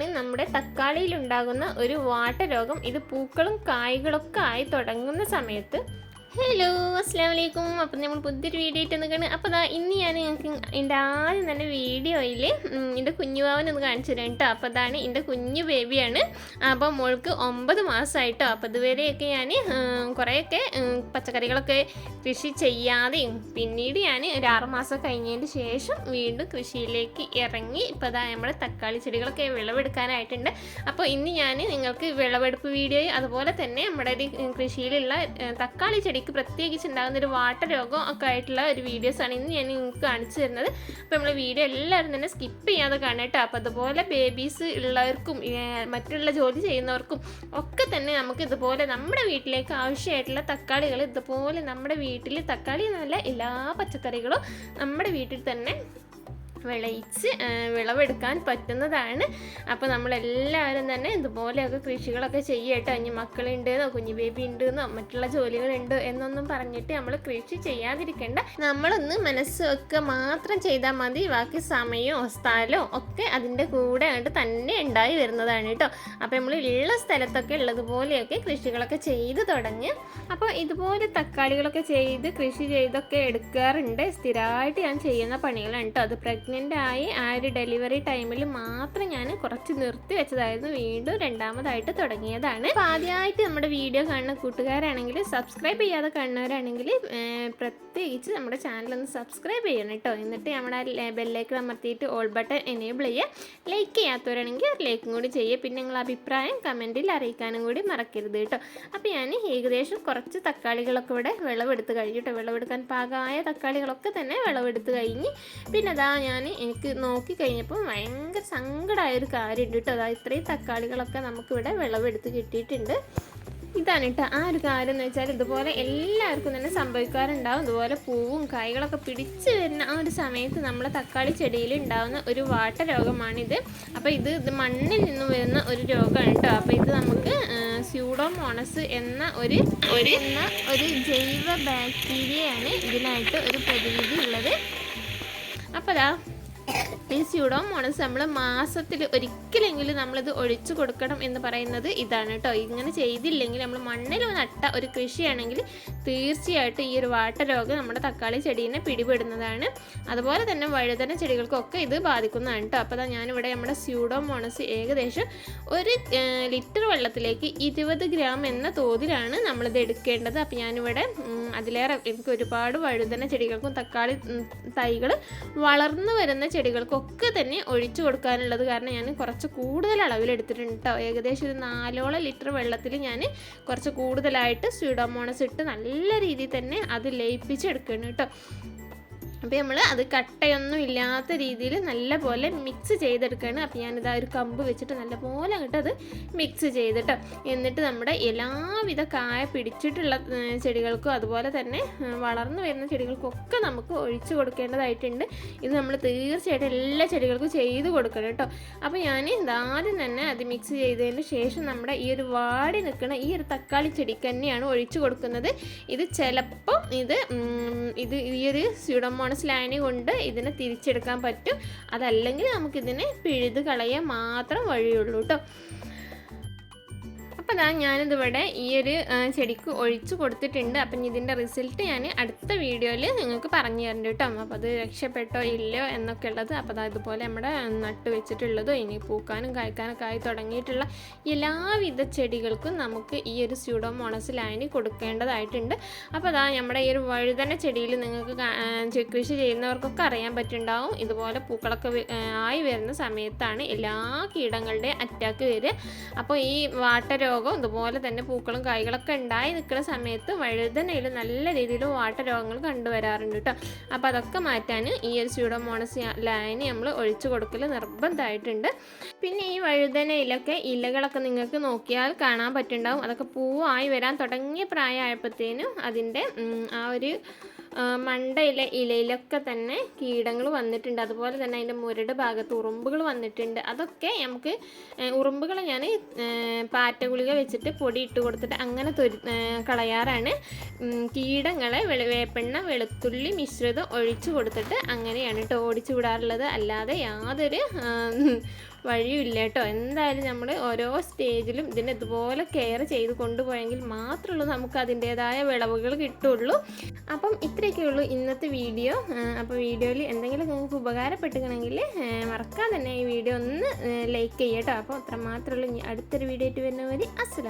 ഇതാണ് നമ്മുടെ തക്കാളിയിൽ ഉണ്ടാകുന്ന ഒരു വാട്ടരോഗം. ഇത് പൂക്കളും കായ്കളൊക്കെ ആയി തുടങ്ങുന്ന സമയത്ത് ഹലോ അസ്സാം വലൈക്കും അപ്പം നമ്മൾ പുതിയൊരു വീഡിയോ ആയിട്ട് നിൽക്കുകയാണ് അപ്പോൾ അതാ ഇന്ന് ഞാൻ ഞങ്ങൾക്ക് എന്റെ ആദ്യം തന്നെ വീഡിയോയിൽ എന്റെ കുഞ്ഞുവാവനൊന്ന് കാണിച്ചു തരാം കേട്ടോ അപ്പോൾ അതാണ് എന്റെ കുഞ്ഞു ബേബിയാണ്. അപ്പോൾ മോൾക്ക് ഒമ്പത് മാസമായിട്ടോ അപ്പോൾ ഇതുവരെയൊക്കെ ഞാൻ കുറേയൊക്കെ പച്ചക്കറികളൊക്കെ കൃഷി ചെയ്യാതെയും പിന്നീട് ഞാൻ ഒരു ആറ് മാസം കഴിഞ്ഞതിന് ശേഷം വീണ്ടും കൃഷിയിലേക്ക് ഇറങ്ങി. ഇപ്പോൾ അതാ നമ്മുടെ തക്കാളി ചെടികളൊക്കെ വിളവെടുക്കാനായിട്ടുണ്ട്. അപ്പോൾ ഇന്ന് ഞാൻ നിങ്ങൾക്ക് വിളവെടുപ്പ് വീഡിയോയും അതുപോലെ തന്നെ നമ്മുടെ ഒരു കൃഷിയിലുള്ള തക്കാളി തക്കാളി ചെടിക്ക് പ്രത്യേകിച്ച് ഉണ്ടാകുന്ന ഒരു വാട്ടർ രോഗം ഒക്കെ ആയിട്ടുള്ള ഒരു വീഡിയോസാണ് ഇന്ന് ഞാൻ നിങ്ങൾക്ക് കാണിച്ചു തരുന്നത്. അപ്പോൾ നമ്മൾ വീഡിയോ എല്ലാവരും തന്നെ സ്കിപ്പ് ചെയ്യാതെ കാണാം കേട്ടോ. അപ്പോൾ അതുപോലെ ബേബീസ് ഉള്ളവർക്കും മറ്റുള്ള ജോലി ചെയ്യുന്നവർക്കും ഒക്കെ തന്നെ നമുക്ക് ഇതുപോലെ നമ്മുടെ വീട്ടിലേക്ക് ആവശ്യമായിട്ടുള്ള തക്കാളികൾ ഇതുപോലെ നമ്മുടെ വീട്ടിൽ തക്കാളി എന്നല്ല എല്ലാ പച്ചക്കറികളും നമ്മുടെ വീട്ടിൽ തന്നെ വിളയിച്ച് വിളവെടുക്കാൻ പറ്റുന്നതാണ്. അപ്പോൾ നമ്മളെല്ലാവരും തന്നെ ഇതുപോലെയൊക്കെ കൃഷികളൊക്കെ ചെയ്യട്ടോ. ഇനി മക്കളുണ്ടെന്നോ കുഞ്ഞു ബേബി ഉണ്ടെന്നോ മറ്റുള്ള ജോലികളുണ്ട് എന്നൊന്നും പറഞ്ഞിട്ട് നമ്മൾ കൃഷി ചെയ്യാതിരിക്കേണ്ട. നമ്മളൊന്ന് മനസ്സൊക്കെ മാത്രം ചെയ്താൽ മതി. ബാക്കി സമയവും സ്ഥലവും ഒക്കെ അതിന്റെ കൂടെ ആയിട്ട് തന്നെ ഉണ്ടായി വരുന്നതാണ് കേട്ടോ. അപ്പോൾ നമ്മൾ ഉള്ള സ്ഥലത്തൊക്കെ ഉള്ളതുപോലെയൊക്കെ കൃഷികളൊക്കെ ചെയ്ത് തുടങ്ങി. അപ്പോൾ ഇതുപോലെ തക്കാളികളൊക്കെ ചെയ്ത് കൃഷി ചെയ്തൊക്കെ എടുക്കാറുണ്ട്. സ്ഥിരമായിട്ട് ഞാൻ ചെയ്യുന്ന പണികളാണ് കേട്ടോ. അത് പ്രഗ്നന്റ് ആയി ആ ഒരു ഡെലിവറി ടൈമിൽ മാത്രം ഞാൻ കുറച്ച് നിർത്തി വെച്ചതായിരുന്നു. വീണ്ടും രണ്ടാമതായിട്ട് തുടങ്ങിയതാണ്. അപ്പോൾ ആദ്യമായിട്ട് നമ്മുടെ വീഡിയോ കാണുന്ന കൂട്ടുകാരാണെങ്കിൽ സബ്സ്ക്രൈബ് ചെയ്യാതെ കാണുന്നവരാണെങ്കിൽ പ്രത്യേകിച്ച് നമ്മുടെ ചാനൽ ഒന്ന് സബ്സ്ക്രൈബ് ചെയ്യണം കേട്ടോ. എന്നിട്ട് നമ്മുടെ ബെല്ലേക്ക് അമർത്തിയിട്ട് ഓൾ ബട്ടൺ എനേബിൾ ചെയ്യുക. ലൈക്ക് ചെയ്യാത്തവരാണെങ്കിൽ ലൈക്കും കൂടി ചെയ്യുക. പിന്നെ നിങ്ങളുടെ അഭിപ്രായം കമന്റിൽ അറിയിക്കാനും കൂടി മറക്കരുത് കേട്ടോ. അപ്പോൾ ഞാൻ ഏകദേശം കുറച്ച് തക്കാളികളൊക്കെ ഇവിടെ വിളവെടുത്ത് കഴിഞ്ഞു കേട്ടോ. വിളവെടുക്കാൻ പാകമായ തക്കാളികളൊക്കെ തന്നെ വിളവെടുത്ത് കഴിഞ്ഞ്. പിന്നെ അതാ ഞാൻ എനിക്ക് നോക്കി കഴിഞ്ഞപ്പോൾ ഭയങ്കര സങ്കടമായ ഒരു കാര്യമുണ്ട് കേട്ടോ അതായത് ഇത്രയും തക്കാളികളൊക്കെ നമുക്കിവിടെ വിളവെടുത്ത് കിട്ടിയിട്ടുണ്ട്. ഇതാണ് കേട്ടോ ആ ഒരു കാര്യം എന്ന് വെച്ചാൽ ഇതുപോലെ എല്ലാവർക്കും തന്നെ സംഭവിക്കാറുണ്ടാവും. ഇതുപോലെ പൂവും കായ്കളൊക്കെ പിടിച്ച് വരുന്ന ആ ഒരു സമയത്ത് നമ്മളെ തക്കാളി ചെടിയിൽ ഉണ്ടാകുന്ന ഒരു വാട്ട രോഗമാണിത്. അപ്പോൾ ഇത് ഇത് മണ്ണിൽ നിന്ന് വരുന്ന ഒരു രോഗമാണ് കേട്ടോ അപ്പോൾ ഇത് നമുക്ക് സ്യൂഡോമോണസ് എന്ന ഒരു ഒരു എന്ന ഒരു ജൈവ ബാക്ടീരിയയാണ് ഇതിനായിട്ട് ഒരു പ്രതിവിധി ഉള്ളത്. അപ്പോൾ ദാ ഈ സ്യൂഡോമോണസ് നമ്മൾ മാസത്തിൽ ഒരിക്കലെങ്കിലും നമ്മളിത് ഒഴിച്ചു കൊടുക്കണം എന്ന് പറയുന്നത് ഇതാണ് കേട്ടോ. ഇങ്ങനെ ചെയ്തില്ലെങ്കിൽ നമ്മൾ മണ്ണിൽ നട്ട ഒരു കൃഷിയാണെങ്കിൽ തീർച്ചയായിട്ടും ഈ ഒരു വാട്ടരോഗം നമ്മുടെ തക്കാളി ചെടീനെ പിടിപെടുന്നതാണ്. അതുപോലെ തന്നെ വഴുതന ചെടികൾക്കൊക്കെ ഇത് ബാധിക്കുന്നതാണ് കേട്ടോ. അപ്പോൾ ഞാനിവിടെ നമ്മുടെ സ്യൂഡോമോണസ് ഏകദേശം ഒരു ലിറ്റർ വെള്ളത്തിലേക്ക് ഇരുപത് ഗ്രാം എന്ന തോതിലാണ് നമ്മളിത് എടുക്കേണ്ടത്. അപ്പോൾ ഞാനിവിടെ അതിലേറെ എനിക്ക് ഒരുപാട് വഴുതന ചെടികൾക്കും തക്കാളി തൈകൾ വളർന്നു വരുന്ന ചെടികൾക്കൊക്കെ തന്നെ ഒഴിച്ചു കൊടുക്കാനുള്ളത് കാരണം ഞാൻ കുറച്ച് കൂടുതൽ അളവിൽ എടുത്തിട്ടുണ്ട് കേട്ടോ ഏകദേശം ഒരു നാലോളം ലിറ്റർ വെള്ളത്തിൽ ഞാൻ കുറച്ച് കൂടുതലായിട്ട് സ്യൂഡോമോണസ് ഇട്ട് നല്ല രീതിയിൽ തന്നെ അത് ലയിപ്പിച്ചെടുക്കണം കേട്ടോ. അപ്പോൾ നമ്മൾ അത് കട്ടയൊന്നും ഇല്ലാത്ത രീതിയിൽ നല്ലപോലെ മിക്സ് ചെയ്തെടുക്കുകയാണ് അപ്പോൾ ഞാനിതാ ഒരു കമ്പ് വെച്ചിട്ട് നല്ലപോലെ അങ്ങോട്ട് അത് മിക്സ് ചെയ്തിട്ട് എന്നിട്ട് നമ്മുടെ എല്ലാവിധ കായ പിടിച്ചിട്ടുള്ള ചെടികൾക്കും അതുപോലെ തന്നെ വളർന്നു വരുന്ന ചെടികൾക്കൊക്കെ നമുക്ക് ഒഴിച്ചു കൊടുക്കേണ്ടതായിട്ടുണ്ട്. ഇത് നമ്മൾ തീർച്ചയായിട്ടും എല്ലാ ചെടികൾക്കും ചെയ്ത് കൊടുക്കണം കേട്ടോ. അപ്പോൾ ഞാൻ ആദ്യം തന്നെ അത് മിക്സ് ചെയ്തതിന് ശേഷം നമ്മുടെ ഈ ഒരു വാടി നിൽക്കുന്ന ഈ ഒരു തക്കാളി ചെടിക്ക് തന്നെയാണ് ഒഴിച്ചു കൊടുക്കുന്നത്. ഇത് ചിലപ്പം ഇത് ഇത് ഈ ഒരു സ്യൂഡോമോണസ് ലൈനി കൊണ്ട് ഇതിനെ തിരിച്ചെടുക്കാൻ പറ്റും. അതല്ലെങ്കിൽ നമുക്കിതിനെ പിഴുത് കളയാൻ മാത്രം വഴിയുള്ളൂ കേട്ടോ അപ്പോൾ അതാ ഞാനിതിവിടെ ഈ ഒരു ചെടിക്ക് ഒഴിച്ചു കൊടുത്തിട്ടുണ്ട്. അപ്പം ഇതിന്റെ റിസൾട്ട് ഞാൻ അടുത്ത വീഡിയോയിൽ നിങ്ങൾക്ക് പറഞ്ഞു തരണ്ട കേട്ടോ. അപ്പോൾ അത് രക്ഷപ്പെട്ടോ ഇല്ലയോ എന്നൊക്കെ ഉള്ളത് അപ്പോൾ അതാ ഇതുപോലെ നമ്മുടെ നട്ട് വെച്ചിട്ടുള്ളതോ ഇനി പൂക്കാനും കായ്ക്കാനൊക്കെ ആയി തുടങ്ങിയിട്ടുള്ള എല്ലാവിധ ചെടികൾക്കും നമുക്ക് ഈ ഒരു സ്യൂഡോമോണസ് ലൈനി കൊടുക്കേണ്ടതായിട്ടുണ്ട്. അപ്പോൾ അതാ നമ്മുടെ ഈ ഒരു വഴുതന ചെടിയിൽ നിങ്ങൾക്ക് കൃഷി ചെയ്യുന്നവർക്കൊക്കെ അറിയാൻ പറ്റുന്നുണ്ടാവും ഇതുപോലെ പൂക്കളൊക്കെ ആയി വരുന്ന സമയത്താണ് എല്ലാ കീടങ്ങളുടെയും അറ്റാക്ക് വരിക. അപ്പോൾ ഈ വാട്ടരോഗം ഇതുപോലെ തന്നെ പൂക്കളും കായ്കളൊക്കെ ഉണ്ടായി നിൽക്കുന്ന സമയത്ത് വഴുതനയിൽ നല്ല രീതിയിൽ വാട്ടരോഗങ്ങൾ കണ്ടുവരാറുണ്ട് കേട്ടോ. അപ്പോൾ അതൊക്കെ മാറ്റാൻ ഈ ഒരു സ്യൂഡോമോണസ് ലൈന് നമ്മൾ ഒഴിച്ചു കൊടുക്കൽ നിർബന്ധമായിട്ടുണ്ട്. പിന്നെ ഈ വഴുതനയിലൊക്കെ ഇലകളൊക്കെ നിങ്ങൾക്ക് നോക്കിയാൽ കാണാൻ പറ്റുന്നുണ്ടാവും. അതൊക്കെ പൂവായി വരാൻ തുടങ്ങിയ പ്രായമായപ്പോഴത്തേനും അതിന്റെ ആ ഒരു മണ്ടയിലെ ഇലയിലൊക്കെ തന്നെ കീടങ്ങൾ വന്നിട്ടുണ്ട്. അതുപോലെ തന്നെ അതിന്റെ മുരട് ഭാഗത്ത് ഉറുമ്പുകൾ വന്നിട്ടുണ്ട്. അതൊക്കെ നമുക്ക് ഉറുമ്പുകൾ ഞാൻ പാറ്റ ഗുളിക വെച്ചിട്ട് പൊടി ഇട്ട് കൊടുത്തിട്ട് അങ്ങനെ തൊരു കളയാറാണ്. കീടങ്ങളെ വെളു വേപ്പെണ്ണ വെളുത്തുള്ളി മിശ്രിതം ഒഴിച്ചു കൊടുത്തിട്ട് അങ്ങനെയാണ് കേട്ടോ ഓടിച്ചു വിടാറുള്ളത് അല്ലാതെ യാതൊരു ആ, വഴിയും ഇല്ല കേട്ടോ. എന്തായാലും നമ്മൾ ഓരോ സ്റ്റേജിലും ഇതിനെ ഇതുപോലെ കെയർ ചെയ്ത് കൊണ്ടുപോയെങ്കിൽ മാത്രമുള്ളൂ നമുക്ക് അതിന്റേതായ വിളവുകൾ കിട്ടുള്ളൂ. അപ്പം ഇത്രയൊക്കെ ഉള്ളൂ ഇന്നത്തെ വീഡിയോ. അപ്പോൾ വീഡിയോയിൽ എന്തെങ്കിലും നിങ്ങൾക്ക് ഉപകാരപ്പെട്ടുകണമെങ്കിൽ മറക്കാൻ തന്നെ ഈ വീഡിയോ ഒന്ന് ലൈക്ക് ചെയ്യാം കേട്ടോ. അപ്പോൾ അത്ര മാത്രമേ ഉള്ളൂ അടുത്തൊരു വീഡിയോ ആയിട്ട് വരുന്നവരെ അസ്സലാം